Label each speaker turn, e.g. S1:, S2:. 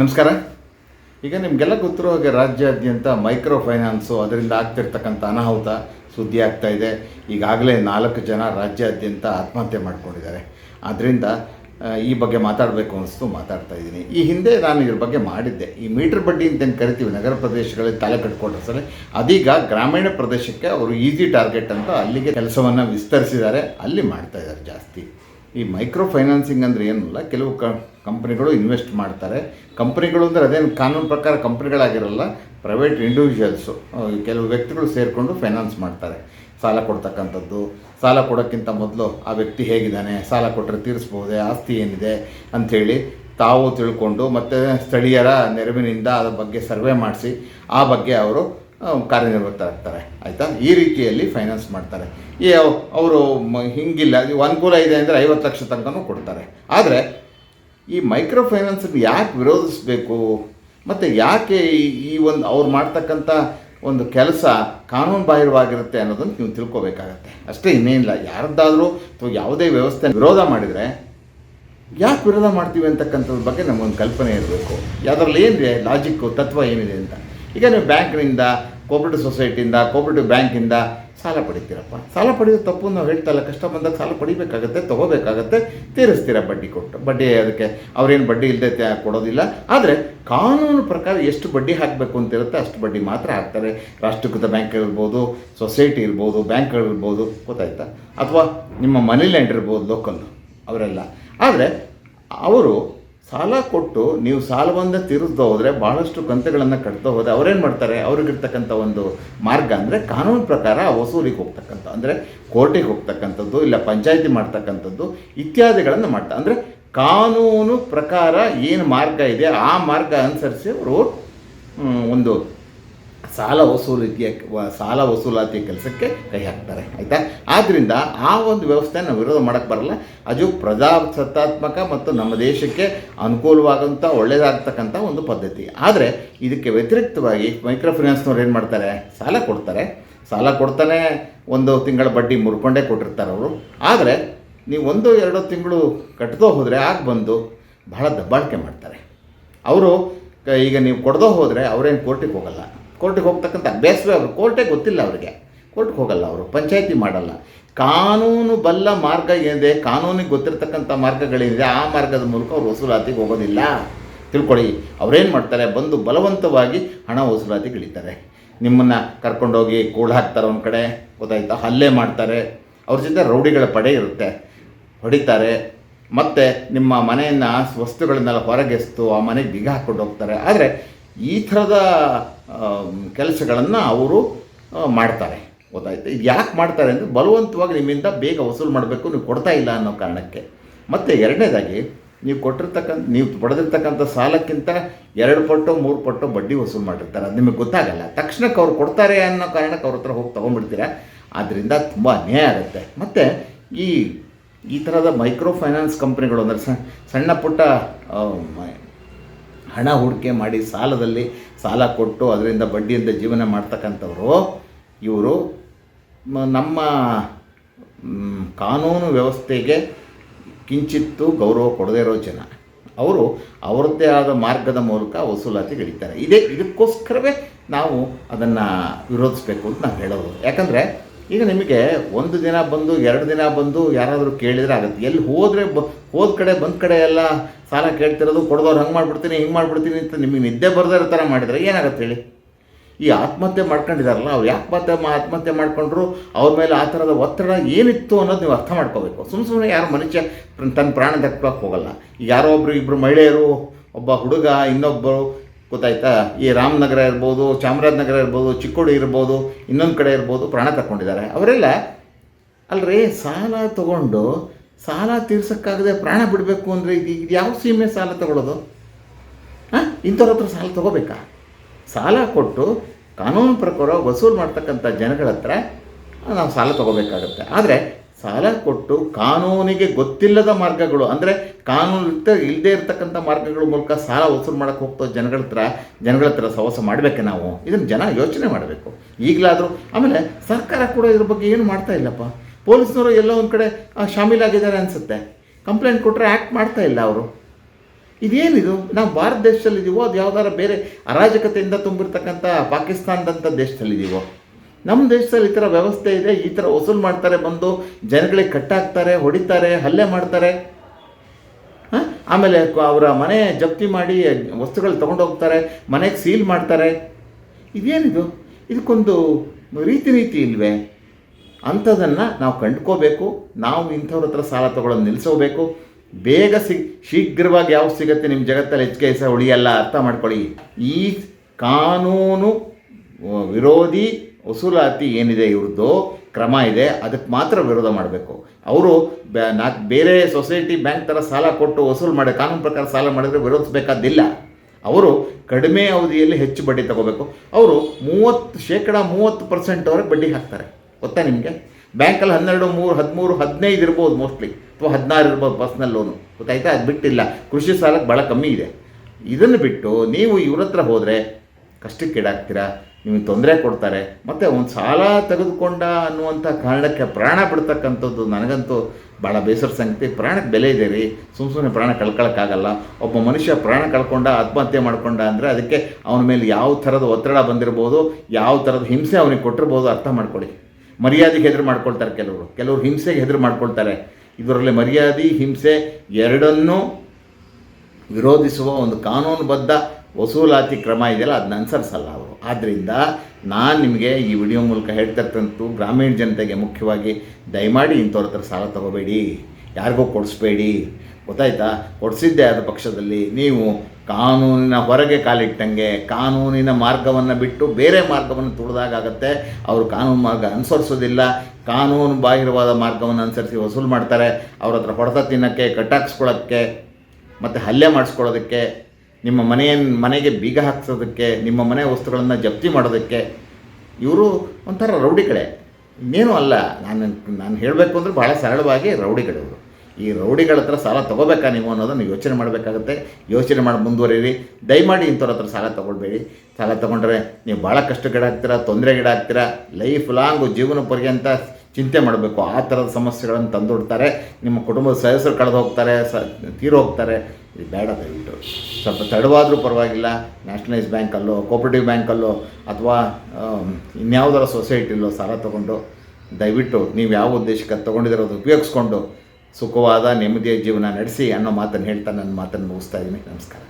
S1: ನಮಸ್ಕಾರ. ಈಗ ನಿಮಗೆಲ್ಲ ಗೊತ್ತಿರೋ ಹಾಗೆ ರಾಜ್ಯಾದ್ಯಂತ ಮೈಕ್ರೋ ಫೈನಾನ್ಸು ಅದರಿಂದ ಆಗ್ತಿರ್ತಕ್ಕಂಥ ಅನಾಹುತ ಸುದ್ದಿ ಆಗ್ತಾ ಇದೆ. ಈಗಾಗಲೇ ನಾಲ್ಕು ಜನ ರಾಜ್ಯಾದ್ಯಂತ ಆತ್ಮಹತ್ಯೆ ಮಾಡಿಕೊಂಡಿದ್ದಾರೆ. ಆದ್ದರಿಂದ ಈ ಬಗ್ಗೆ ಮಾತಾಡಬೇಕು ಅನಿಸ್ತು ಮಾತಾಡ್ತಾ ಇದ್ದೀನಿ. ಈ ಹಿಂದೆ ನಾನು ಇದ್ರ ಬಗ್ಗೆ ಮಾಡಿದ್ದೆ. ಈ ಮೀಟರ್ ಬಡ್ಡಿ ಅಂತ ಏನು ಕರಿತೀವಿ, ನಗರ ಪ್ರದೇಶಗಳಲ್ಲಿ ತಲೆ ಕಟ್ಕೊಂಡ್ರೆ ಅದೀಗ ಗ್ರಾಮೀಣ ಪ್ರದೇಶಕ್ಕೆ ಅವರು ಈಸಿ ಟಾರ್ಗೆಟ್ ಅಂತ ಅಲ್ಲಿಗೆ ಕೆಲಸವನ್ನು ವಿಸ್ತರಿಸಿದ್ದಾರೆ. ಅಲ್ಲಿ ಮಾಡ್ತಾ ಇದ್ದಾರೆ ಜಾಸ್ತಿ. ಈ ಮೈಕ್ರೋ ಫೈನಾನ್ಸಿಂಗ್ ಅಂದರೆ ಏನಲ್ಲ, ಕೆಲವು ಕ ಕಂಪ್ನಿಗಳು ಇನ್ವೆಸ್ಟ್ ಮಾಡ್ತಾರೆ. ಕಂಪ್ನಿಗಳು ಅಂದರೆ ಅದೇನು ಕಾನೂನು ಪ್ರಕಾರ ಕಂಪ್ನಿಗಳಾಗಿರಲ್ಲ ಪ್ರೈವೇಟ್ ಇಂಡಿವಿಜುವಲ್ಸು ಕೆಲವು ವ್ಯಕ್ತಿಗಳು ಸೇರಿಕೊಂಡು ಫೈನಾನ್ಸ್ ಮಾಡ್ತಾರೆ. ಸಾಲ ಕೊಡ್ತಕ್ಕಂಥದ್ದು ಸಾಲ ಕೊಡೋಕ್ಕಿಂತ ಮೊದಲು ಆ ವ್ಯಕ್ತಿ ಹೇಗಿದ್ದಾನೆ ಸಾಲ ಕೊಟ್ಟರೆ ತೀರಿಸ್ಬೋದೆ ಆಸ್ತಿ ಏನಿದೆ ಅಂಥೇಳಿ ತಾವು ತಿಳ್ಕೊಂಡು ಮತ್ತು ಸ್ಥಳೀಯರ ನೆರವಿನಿಂದ ಅದರ ಬಗ್ಗೆ ಸರ್ವೆ ಮಾಡಿಸಿ ಆ ಬಗ್ಗೆ ಅವರು ಆ, ಕಾರ್ಯನಿರ್ವಹಿತರಾಗ್ತಾರೆ ಆಯಿತಾ? ಈ ರೀತಿಯಲ್ಲಿ ಫೈನಾನ್ಸ್ ಮಾಡ್ತಾರೆ. ಈ ಅವರು ಹಿಂಗಿಲ್ಲ ಅನುಕೂಲ ಇದೆ ಅಂದರೆ ಐವತ್ತು ಲಕ್ಷ ತನಕನೂ ಕೊಡ್ತಾರೆ. ಆದರೆ ಈ ಮೈಕ್ರೋ ಫೈನಾನ್ಸನ್ನು ಯಾಕೆ ವಿರೋಧಿಸಬೇಕು? ಮತ್ತು ಯಾಕೆ ಈ- ಒಂದು ಅವ್ರು ಮಾಡ್ತಕ್ಕಂಥ ಒಂದು ಕೆಲಸ ಕಾನೂನು ಬಾಹಿರವಾಗಿರುತ್ತೆ ಅನ್ನೋದನ್ನು ನೀವು ತಿಳ್ಕೊಬೇಕಾಗತ್ತೆ. ಅಷ್ಟೇ ಇನ್ನೇನಿಲ್ಲ. ಯಾರದ್ದಾದರೂ ಅಥವಾ ಯಾವುದೇ ವ್ಯವಸ್ಥೆ ವಿರೋಧ ಮಾಡಿದರೆ ಯಾಕೆ ವಿರೋಧ ಮಾಡ್ತೀವಿ ಅಂತಕ್ಕಂಥದ್ರ ಬಗ್ಗೆ ನಮಗೊಂದು ಕಲ್ಪನೆ ಇರಬೇಕು. ಯಾವುದ್ರಲ್ಲಿ ಏನಿದೆ ಲಾಜಿಕ್ಕು ತತ್ವ ಏನಿದೆ ಅಂತ. ಈಗ ನೀವು ಬ್ಯಾಂಕ್ನಿಂದ ಕೋಪರೇಟಿವ್ ಸೊಸೈಟಿಯಿಂದ ಕೋಪರೇಟಿವ್ ಬ್ಯಾಂಕಿಂದ ಸಾಲ ಪಡಿತೀರಪ್ಪ. ಸಾಲ ಪಡೆಯೋದು ತಪ್ಪು ನಾವು ಹೇಳ್ತಾ ಇಲ್ಲ ಕಷ್ಟ ಬಂದಾಗ ಸಾಲ ಪಡಿಬೇಕಾಗತ್ತೆ, ತೊಗೋಬೇಕಾಗತ್ತೆ, ತೀರಿಸ್ತೀರ ಬಡ್ಡಿ ಕೊಟ್ಟು. ಬಡ್ಡಿ ಅದಕ್ಕೆ ಅವ್ರೇನು ಬಡ್ಡಿ ಇಲ್ಲದೆ ಕೊಡೋದಿಲ್ಲ. ಆದರೆ ಕಾನೂನು ಪ್ರಕಾರ ಎಷ್ಟು ಬಡ್ಡಿ ಹಾಕಬೇಕು ಅಂತ ಇರುತ್ತೆ ಅಷ್ಟು ಬಡ್ಡಿ ಮಾತ್ರ ಹಾಕ್ತಾರೆ. ರಾಷ್ಟ್ರೀಕೃತ ಬ್ಯಾಂಕ್ ಇರ್ಬೋದು, ಸೊಸೈಟಿ ಇರ್ಬೋದು ಬ್ಯಾಂಕ್ಗಳಿರ್ಬೋದು ಗೊತ್ತಾಯ್ತಾ? ಅಥವಾ ನಿಮ್ಮ ಮನಿ ಲ್ಯಾಂಡ್ ಇರ್ಬೋದು, ಲೋಕಲ್, ಅವರೆಲ್ಲ. ಆದರೆ ಅವರು ಸಾಲ ಕೊಟ್ಟು ನೀವು ಸಾಲವನ್ನು ತೀರಿಸ್ದು ಹೋದರೆ ಭಾಳಷ್ಟು ಕಂತೆಗಳನ್ನು ಕಟ್ತಾ ಹೋದರೆ ಅವ್ರೇನು ಮಾಡ್ತಾರೆ? ಅವ್ರಿಗಿರ್ತಕ್ಕಂಥ ಒಂದು ಮಾರ್ಗ ಅಂದರೆ ಕಾನೂನು ಪ್ರಕಾರ ವಸೂಲಿಗೆ ಹೋಗ್ತಕ್ಕಂಥ, ಅಂದರೆ ಕೋರ್ಟಿಗೆ ಹೋಗ್ತಕ್ಕಂಥದ್ದು ಇಲ್ಲ ಪಂಚಾಯತಿ ಮಾಡ್ತಕ್ಕಂಥದ್ದು ಇತ್ಯಾದಿಗಳನ್ನು ಮಾಡ್ತಾರೆ ಅಂದರೆ ಕಾನೂನು ಪ್ರಕಾರ ಏನು ಮಾರ್ಗ ಇದೆ ಆ ಮಾರ್ಗ ಅನುಸರಿಸಿ ಅವರು ಒಂದು ಸಾಲ ವಸೂಲಿಗೆ ಸಾಲ ವಸೂಲಾತಿ ಕೆಲಸಕ್ಕೆ ಕೈ ಹಾಕ್ತಾರೆ, ಆಯಿತಾ? ಆದ್ದರಿಂದ ಆ ಒಂದು ವ್ಯವಸ್ಥೆ ನಾವು ವಿರೋಧ ಮಾಡೋಕ್ಕೆ ಬರಲ್ಲ. ಅದು ಪ್ರಜಾಸತ್ತಾತ್ಮಕ ಮತ್ತು ನಮ್ಮ ದೇಶಕ್ಕೆ ಅನುಕೂಲವಾದಂಥ ಒಳ್ಳೆಯದಾಗ್ತಕ್ಕಂಥ ಒಂದು ಪದ್ಧತಿ. ಆದರೆ ಇದಕ್ಕೆ ವ್ಯತಿರಿಕ್ತವಾಗಿ ಮೈಕ್ರೋ ಫೈನಾನ್ಸ್ನವ್ರು ಏನು ಮಾಡ್ತಾರೆ? ಸಾಲ ಕೊಡ್ತಾರೆ. ಸಾಲ ಕೊಡ್ತಾನೆ ಒಂದು ತಿಂಗಳ ಬಡ್ಡಿ ಮುರ್ಕೊಂಡೇ ಕೊಟ್ಟಿರ್ತಾರೆ ಅವರು. ಆದರೆ ನೀವು ಒಂದು, ಎರಡು ತಿಂಗಳು ಕಟ್ಟದೋ ಹೋದರೆ ಆಗ ಬಂದು ಬಹಳ ದಬ್ಬಾಳಿಕೆ ಮಾಡ್ತಾರೆ. ಅವರು ಈಗ ನೀವು ಕೊಡ್ದೋ ಹೋದರೆ ಅವರೇನು ಕೋರ್ಟಿಗೆ ಹೋಗಲ್ಲ. ಕೋರ್ಟಿಗೆ ಹೋಗ್ತಕ್ಕಂಥ ಅಭ್ಯಾಸವೇ ಅವರು. ಕೋರ್ಟೇ ಗೊತ್ತಿಲ್ಲ ಅವರಿಗೆ. ಕೋರ್ಟ್ಗೆ ಹೋಗಲ್ಲ ಅವರು. ಪಂಚಾಯತಿ ಮಾಡಲ್ಲ. ಕಾನೂನು ಬಲ್ಲ ಮಾರ್ಗ ಏನಿದೆ, ಕಾನೂನಿಗೆ ಗೊತ್ತಿರತಕ್ಕಂಥ ಮಾರ್ಗಗಳೇನಿದೆ ಆ ಮಾರ್ಗದ ಮೂಲಕ ಅವ್ರು ವಸೂಲಾತಿಗೆ ಹೋಗೋದಿಲ್ಲ. ತಿಳ್ಕೊಳ್ಳಿ. ಅವ್ರೇನು ಮಾಡ್ತಾರೆ? ಬಂದು ಬಲವಂತವಾಗಿ ಹಣ ವಸೂಲಾತಿ ಇಳಿತಾರೆ. ನಿಮ್ಮನ್ನು ಕರ್ಕೊಂಡೋಗಿ ಕೂಳು ಹಾಕ್ತಾರೆ ಒಂದು ಕಡೆ. ಗೊತ್ತಾಯ್ತಾ? ಹಲ್ಲೆ ಮಾಡ್ತಾರೆ. ಅವ್ರ ಜೊತೆ ರೌಡಿಗಳ ಪಡೆ ಇರುತ್ತೆ. ಹೊಡಿತಾರೆ. ಮತ್ತು ನಿಮ್ಮ ಮನೆಯನ್ನು, ವಸ್ತುಗಳನ್ನೆಲ್ಲ ಹೊರಗೆಸ್ತು ಆ ಮನೆಗೆ ಬೀಗ ಹಾಕ್ಕೊಂಡು ಹೋಗ್ತಾರೆ. ಆದರೆ ಈ ಥರದ ಕೆಲಸಗಳನ್ನು ಅವರು ಮಾಡ್ತಾರೆ. ಗೊತ್ತಾಯ್ತು? ಇದು ಯಾಕೆ ಮಾಡ್ತಾರೆ ಅಂದರೆ ಬಲವಂತವಾಗಿ ನಿಮ್ಮಿಂದ ಬೇಗ ವಸೂಲು ಮಾಡಬೇಕು, ನೀವು ಕೊಡ್ತಾ ಇಲ್ಲ ಅನ್ನೋ ಕಾರಣಕ್ಕೆ. ಮತ್ತು ಎರಡನೇದಾಗಿ, ನೀವು ಕೊಟ್ಟಿರ್ತಕ್ಕಂಥ, ನೀವು ಪಡೆದಿರ್ತಕ್ಕಂಥ ಸಾಲಕ್ಕಿಂತ ಎರಡು ಪಟ್ಟು, ಮೂರು ಪಟ್ಟು ಬಡ್ಡಿ ವಸೂಲು ಮಾಡಿರ್ತಾರೆ. ಅದು ನಿಮಗೆ ಗೊತ್ತಾಗಲ್ಲ. ತಕ್ಷಣಕ್ಕೆ ಅವ್ರು ಕೊಡ್ತಾರೆ ಅನ್ನೋ ಕಾರಣಕ್ಕೆ ಅವ್ರ ಹತ್ರ ಹೋಗಿ ತೊಗೊಂಡ್ಬಿಡ್ತೀರಾ? ಆದ್ದರಿಂದ ತುಂಬ ಅನ್ಯಾಯ ಆಗುತ್ತೆ. ಮತ್ತು ಈ ಈ ಥರದ ಮೈಕ್ರೋ ಫೈನಾನ್ಸ್ ಕಂಪ್ನಿಗಳು ಅಂದರೆ ಸಣ್ಣ ಪುಟ್ಟ ಹಣ ಹೂಡಿಕೆ ಮಾಡಿ ಸಾಲದಲ್ಲಿ ಸಾಲ ಕೊಟ್ಟು ಅದರಿಂದ ಬಡ್ಡಿಯಿಂದ ಜೀವನ ಮಾಡ್ತಕ್ಕಂಥವರು, ಇವರು ನಮ್ಮ ಕಾನೂನು ವ್ಯವಸ್ಥೆಗೆ ಕಿಂಚಿತ್ತು ಗೌರವ ಕೊಡದೇ ಇರೋ ಜನ. ಅವರು ಅವರದ್ದೇ ಆದ ಮಾರ್ಗದ ಮೂಲಕ ವಸೂಲಾತಿ ಇಳಿತಾರೆ ಇದೇ, ಇದಕ್ಕೋಸ್ಕರವೇ ನಾವು ಅದನ್ನು ವಿರೋಧಿಸಬೇಕು ಅಂತ ನಾವು ಹೇಳೋದು ಯಾಕಂದರೆ ಈಗ ನಿಮಗೆ ಒಂದು ದಿನ ಬಂದು, ಎರಡು ದಿನ ಬಂದು ಯಾರಾದರೂ ಕೇಳಿದರೆ ಆಗುತ್ತೆ. ಎಲ್ಲಿ ಹೋದರೆ ಬ, ಹೋದ ಕಡೆ, ಬಂದ ಕಡೆ ಎಲ್ಲ ಸಾಲ ಕೇಳ್ತಿರೋದು, ಕೊಡ್ದವ್ರು ಹಂಗೆ ಮಾಡಿಬಿಡ್ತೀನಿ, ಹಿಂಗೆ ಮಾಡಿಬಿಡ್ತೀನಿ ಅಂತ ನಿಮಗೆ ನಿದ್ದೆ ಬರದೇ ಇರೋ ಥರ ಮಾಡಿದರೆ ಏನಾಗುತ್ತೆ ಹೇಳಿ? ಈ ಆತ್ಮಹತ್ಯೆ ಮಾಡ್ಕೊಂಡಿದಾರಲ್ಲ, ಅವ್ರು ಯಾಕೆ ಮತ್ತೆ ಆತ್ಮಹತ್ಯೆ ಮಾಡಿಕೊಂಡ್ರು? ಅವ್ರ ಮೇಲೆ ಆ ಥರದ ಒತ್ತಡ ಏನಿತ್ತು ಅನ್ನೋದು ನೀವು ಅರ್ಥ ಮಾಡ್ಕೋಬೇಕು. ಸುಮ್ಮ ಸುಮ್ಮನೆ ಯಾರು ಮನುಷ್ಯ ತನ್ನ ಪ್ರಾಣ ತಪ್ಪಕ್ಕೆ ಹೋಗಲ್ಲ. ಯಾರೋ ಒಬ್ಬರು ಇಬ್ಬರು ಮಹಿಳೆಯರು, ಒಬ್ಬ ಹುಡುಗ ಇನ್ನೊಬ್ಬರು ಗೊತ್ತಾಯ್ತಾ? ಈ ರಾಮನಗರ ಇರ್ಬೋದು, ಚಾಮರಾಜನಗರ ಇರ್ಬೋದು, ಚಿಕ್ಕೋಡಿ ಇರ್ಬೋದು, ಇನ್ನೊಂದು ಕಡೆ ಇರ್ಬೋದು ಪ್ರಾಣ ತಕ್ಕೊಂಡಿದ್ದಾರೆ ಅವರೆಲ್ಲ ಅಲ್ರಿ ಸಾಲ ತಗೊಂಡು ಸಾಲ ತೀರ್ಸೋಕ್ಕಾಗದೆ ಪ್ರಾಣ ಬಿಡಬೇಕು ಅಂದರೆ ಇದು ಇದು ಯಾವ ಸೀಮೆ ಸಾಲ ತಗೊಳ್ಳೋದು? ಹಾಂ? ಇಂಥವ್ರ ಹತ್ರ ಸಾಲ ತಗೋಬೇಕಾ? ಸಾಲ ಕೊಟ್ಟು ಕಾನೂನು ಪ್ರಕಾರ ವಸೂಲು ಮಾಡ್ತಕ್ಕಂಥ ಜನಗಳ ಹತ್ರ ನಾವು ಸಾಲ ತಗೋಬೇಕಾಗತ್ತೆ. ಆದರೆ ಸಾಲ ಕೊಟ್ಟು ಕಾನೂನಿಗೆ ಗೊತ್ತಿಲ್ಲದ ಮಾರ್ಗಗಳು, ಅಂದರೆ ಕಾನೂನು ಇಲ್ಲದೇ ಇರತಕ್ಕಂಥ ಮಾರ್ಗಗಳ ಮೂಲಕ ಸಾಲ ವಸೂಲು ಮಾಡೋಕ್ಕೆ ಹೋಗ್ತೋ ಜನಗಳ ಹತ್ರ ಜನಗಳ ಹತ್ರ ಸಹವಾಸ ಮಾಡಬೇಕೆ ನಾವು? ಇದನ್ನು ಜನ ಯೋಚನೆ ಮಾಡಬೇಕು. ಈಗಲಾದರೂ, ಆಮೇಲೆ ಸರ್ಕಾರ ಕೂಡ ಇದ್ರ ಬಗ್ಗೆ ಏನು ಮಾಡ್ತಾ ಇಲ್ಲಪ್ಪ? ಪೊಲೀಸ್ನವರು ಎಲ್ಲೋ ಒಂದು ಕಡೆ ಶಾಮೀಲಾಗಿದ್ದಾರೆ ಅನಿಸುತ್ತೆ. ಕಂಪ್ಲೇಂಟ್ ಕೊಟ್ಟರೆ ಆ್ಯಕ್ಟ್ ಮಾಡ್ತಾ ಇಲ್ಲ ಅವರು. ಇದೇನಿದು? ನಾವು ಭಾರತ ದೇಶದಲ್ಲಿದ್ದೀವೋ, ಅದು ಯಾವ್ದಾರ ಬೇರೆ ಅರಾಜಕತೆಯಿಂದ ತುಂಬಿರ್ತಕ್ಕಂಥ ಪಾಕಿಸ್ತಾನದಂಥ ದೇಶದಲ್ಲಿದ್ದೀವೋ? ನಮ್ಮ ದೇಶದಲ್ಲಿ ಈ ಥರ ವ್ಯವಸ್ಥೆ ಇದೆ, ಈ ಥರ ವಸೂಲು ಮಾಡ್ತಾರೆ, ಬಂದು ಜನಗಳಿಗೆ ಕಟ್ಟಾಕ್ತಾರೆ, ಹೊಡಿತಾರೆ, ಹಲ್ಲೆ ಮಾಡ್ತಾರೆ? ಆಮೇಲೆ ಅವರ ಮನೆ ಜಪ್ತಿ ಮಾಡಿ ವಸ್ತುಗಳು ತೊಗೊಂಡೋಗ್ತಾರೆ ಮನೆಗೆ ಸೀಲ್ ಮಾಡ್ತಾರೆ. ಇದೇನಿದು? ಇದಕ್ಕೊಂದು ರೀತಿ ರೀತಿ ಇಲ್ವೇ? ಅಂಥದ್ದನ್ನು ನಾವು ಕಂಡ್ಕೋಬೇಕು, ನಾವು ಇಂಥವ್ರ ಹತ್ರ ಸಾಲ ತೊಗೊಳ್ಳೋದು ನಿಲ್ಲಿಸೋಬೇಕು ಬೇಗ ಸಿಗ್ ಶೀಘ್ರವಾಗಿ ಯಾವ ಸಿಗುತ್ತೆ ನಿಮ್ಮ ಜಗತ್ತಲ್ಲಿ ಹೆಚ್ಚು ಕೆಲಸ ಉಳಿಯಲ್ಲ ಅರ್ಥ ಮಾಡ್ಕೊಳ್ಳಿ. ಈ ಕಾನೂನು ವಿರೋಧಿ ವಸೂಲಾತಿ ಏನಿದೆ ಇವ್ರದ್ದು ಕ್ರಮ ಇದೆ ಅದಕ್ಕೆ ಮಾತ್ರ ವಿರೋಧ ಮಾಡಬೇಕು. ಅವರು ನಾಲ್ಕು ಬೇರೆ ಸೊಸೈಟಿ ಬ್ಯಾಂಕ್ ಥರ ಸಾಲ ಕೊಟ್ಟು ವಸೂಲು ಮಾಡಿ, ಕಾನೂನು ಪ್ರಕಾರ ಸಾಲ ಮಾಡಿದರೆ ವಿರೋಧಿಸಬೇಕಾದಿಲ್ಲ. ಅವರು ಕಡಿಮೆ ಅವಧಿಯಲ್ಲಿ ಹೆಚ್ಚು ಬಡ್ಡಿ ತಗೋಬೇಕು. ಅವರು ಮೂವತ್ತು, ಶೇಕಡ ಮೂವತ್ತು ಪರ್ಸೆಂಟ್ವರೆಗೆ ಬಡ್ಡಿ ಹಾಕ್ತಾರೆ. ಗೊತ್ತಾ ನಿಮಗೆ? ಬ್ಯಾಂಕಲ್ಲಿ ಹನ್ನೆರಡು, ಮೂರು, ಹದಿಮೂರು, ಹದಿನೈದು ಇರ್ಬೋದು ಮೋಸ್ಟ್ಲಿ. ಅಥವಾ ಹದಿನಾರು ಇರ್ಬೋದು ಪರ್ಸ್ನಲ್ ಲೋನು. ಗೊತ್ತಾಯ್ತಾ? ಅದು ಬಿಟ್ಟಿಲ್ಲ. ಕೃಷಿ ಸಾಲಕ್ಕೆ ಭಾಳ ಕಮ್ಮಿ ಇದೆ. ಇದನ್ನು ಬಿಟ್ಟು ನೀವು ಇವ್ರ ಹತ್ರ ಹೋದರೆ ಕಷ್ಟಕ್ಕೀಡಾಗ್ತೀರಾ? ನಿಮಗೆ ತೊಂದರೆ ಕೊಡ್ತಾರೆ. ಮತ್ತು ಒಂದು ಸಾಲ ತೆಗೆದುಕೊಂಡ ಅನ್ನುವಂಥ ಕಾರಣಕ್ಕೆ ಪ್ರಾಣ ಬಿಡ್ತಕ್ಕಂಥದ್ದು ನನಗಂತೂ ಭಾಳ ಬೇಸರ ಸಂಗತಿ. ಪ್ರಾಣಕ್ಕೆ ಬೆಲೆ ಇದೆ ರೀ. ಸುಮ್ಮ ಸುಮ್ಮನೆ ಪ್ರಾಣ ಕಳ್ಕೊಳ್ಳೋಕ್ಕಾಗಲ್ಲ ಒಬ್ಬ ಮನುಷ್ಯ ಪ್ರಾಣ ಕಳ್ಕೊಂಡ, ಆತ್ಮಹತ್ಯೆ ಮಾಡ್ಕೊಂಡ ಅಂದರೆ ಅದಕ್ಕೆ ಅವನ ಮೇಲೆ ಯಾವ ಥರದ ಒತ್ತಡ ಬಂದಿರ್ಬೋದು, ಯಾವ ಥರದ ಹಿಂಸೆ ಅವನಿಗೆ ಕೊಟ್ಟಿರ್ಬೋದು ಅರ್ಥ ಮಾಡ್ಕೊಳ್ಳಿ. ಮರ್ಯಾದೆಗೆ ಹೆದರು ಮಾಡ್ಕೊಳ್ತಾರೆ ಕೆಲವರು. ಕೆಲವರು ಹಿಂಸೆಗೆ ಹೆದರು ಮಾಡ್ಕೊಳ್ತಾರೆ. ಇದರಲ್ಲಿ ಮರ್ಯಾದೆ, ಹಿಂಸೆ ಎರಡನ್ನೂ ವಿರೋಧಿಸುವ ಒಂದು ಕಾನೂನುಬದ್ಧ ವಸೂಲಾತಿ ಕ್ರಮ ಇದೆಯಲ್ಲ ಅದನ್ನ ಅನುಸರಿಸಲ್ಲ ಅವರು. ಆದ್ದರಿಂದ ನಾನು ನಿಮಗೆ ಈ ವಿಡಿಯೋ ಮೂಲಕ ಹೇಳ್ತಾ ಇರ್ತಂತೂ ಗ್ರಾಮೀಣ ಜನತೆಗೆ ಮುಖ್ಯವಾಗಿ ದಯಮಾಡಿ ಇಂಥವ್ರ ಹತ್ರ ಸಾಲ ತಗೋಬೇಡಿ, ಯಾರಿಗೂ ಕೊಡಿಸ್ಬೇಡಿ. ಗೊತ್ತಾಯ್ತಾ? ಕೊಡಿಸಿದ್ದೆ ಆದ ಪಕ್ಷದಲ್ಲಿ ನೀವು ಕಾನೂನಿನ ಹೊರಗೆ ಕಾಲಿಟ್ಟಂಗೆ, ಕಾನೂನಿನ ಮಾರ್ಗವನ್ನು ಬಿಟ್ಟು ಬೇರೆ ಮಾರ್ಗವನ್ನು ತುಳಿದಾಗತ್ತೆ ಅವರು ಕಾನೂನು ಮಾರ್ಗ ಅನುಸರಿಸೋದಿಲ್ಲ. ಕಾನೂನು ಬಾಹಿರವಾದ ಮಾರ್ಗವನ್ನು ಅನುಸರಿಸಿ ವಸೂಲು ಮಾಡ್ತಾರೆ. ಅವ್ರ ಹತ್ರ ಹೊಡೆತ ತಿನ್ನೋಕ್ಕೆ ಕಟ್ಟಾಕ್ಸ್ಕೊಳ್ಳೋಕ್ಕೆ ಮತ್ತು ಹಲ್ಲೆ ಮಾಡಿಸ್ಕೊಳ್ಳೋದಕ್ಕೆ ನಿಮ್ಮ ಮನೆಯ ಮನೆಗೆ ಬೀಗ ಹಾಕ್ಸೋದಕ್ಕೆ, ನಿಮ್ಮ ಮನೆ ವಸ್ತುಗಳನ್ನು ಜಪ್ತಿ ಮಾಡೋದಕ್ಕೆ, ಇವರು ಒಂಥರ ರೌಡಿಗಳೇ. ಇನ್ನೇನು ಅಲ್ಲ, ನಾನು ನಾನು ಹೇಳಬೇಕು ಅಂದರೆ ಭಾಳ ಸರಳವಾಗಿ ರೌಡಿಗಳು ಇವರು. ಈ ರೌಡಿಗಳ ಹತ್ರ ಸಾಲ ತೊಗೋಬೇಕಾ ನೀವು ಅನ್ನೋದನ್ನು ಯೋಚನೆ ಮಾಡಬೇಕಾಗುತ್ತೆ. ಯೋಚನೆ ಮಾಡಿ ಮುಂದುವರಿರಿ. ದಯಮಾಡಿ ಇಂಥವ್ರ ಹತ್ರ ಸಾಲ ತೊಗೊಳ್ಬೇಡಿ. ಸಾಲ ತೊಗೊಂಡ್ರೆ ನೀವು ಭಾಳ ಕಷ್ಟಗೀಡಾಗ್ತೀರಾ ತೊಂದರೆಗೀಡಾಗ್ತೀರಾ ಲೈಫ್ ಲಾಂಗು ಜೀವನ ಪರ್ಯಂತ ಚಿಂತೆ ಮಾಡಬೇಕು. ಆ ಥರದ ಸಮಸ್ಯೆಗಳನ್ನು ತಂದುಡ್ತಾರೆ. ನಿಮ್ಮ ಕುಟುಂಬದ ಸದಸ್ಯರು ಕಳೆದು ಹೋಗ್ತಾರೆ, ಸ, ತೀರು ಹೋಗ್ತಾರೆ. ಇದು ಬೇಡ ದಯವಿಟ್ಟು ಸ್ವಲ್ಪ ತಡವಾದರೂ ಪರವಾಗಿಲ್ಲ ನ್ಯಾಷನಲೈಸ್ ಬ್ಯಾಂಕಲ್ಲೋ ಕೋಪರೇಟಿವ್ ಬ್ಯಾಂಕಲ್ಲೋ ಅಥವಾ ಇನ್ಯಾವುದರ ಸೊಸೈಟಿಲ್ಲೋ ಸೊಸೈಟಿಲೋ ಸಾಲ ತೊಗೊಂಡು, ದಯವಿಟ್ಟು ನೀವು ಯಾವ ಉದ್ದೇಶಕ್ಕೆ ಅದು ಉಪಯೋಗಿಸ್ಕೊಂಡು ಸುಖವಾದ ನೆಮ್ಮದಿಯ ಜೀವನ ನಡೆಸಿ ಅನ್ನೋ ಮಾತನ್ನು ಹೇಳ್ತಾ ನನ್ನ ಮಾತನ್ನು ಮುಗಿಸ್ತಾ ಇದ್ದೀನಿ. ನಮಸ್ಕಾರ.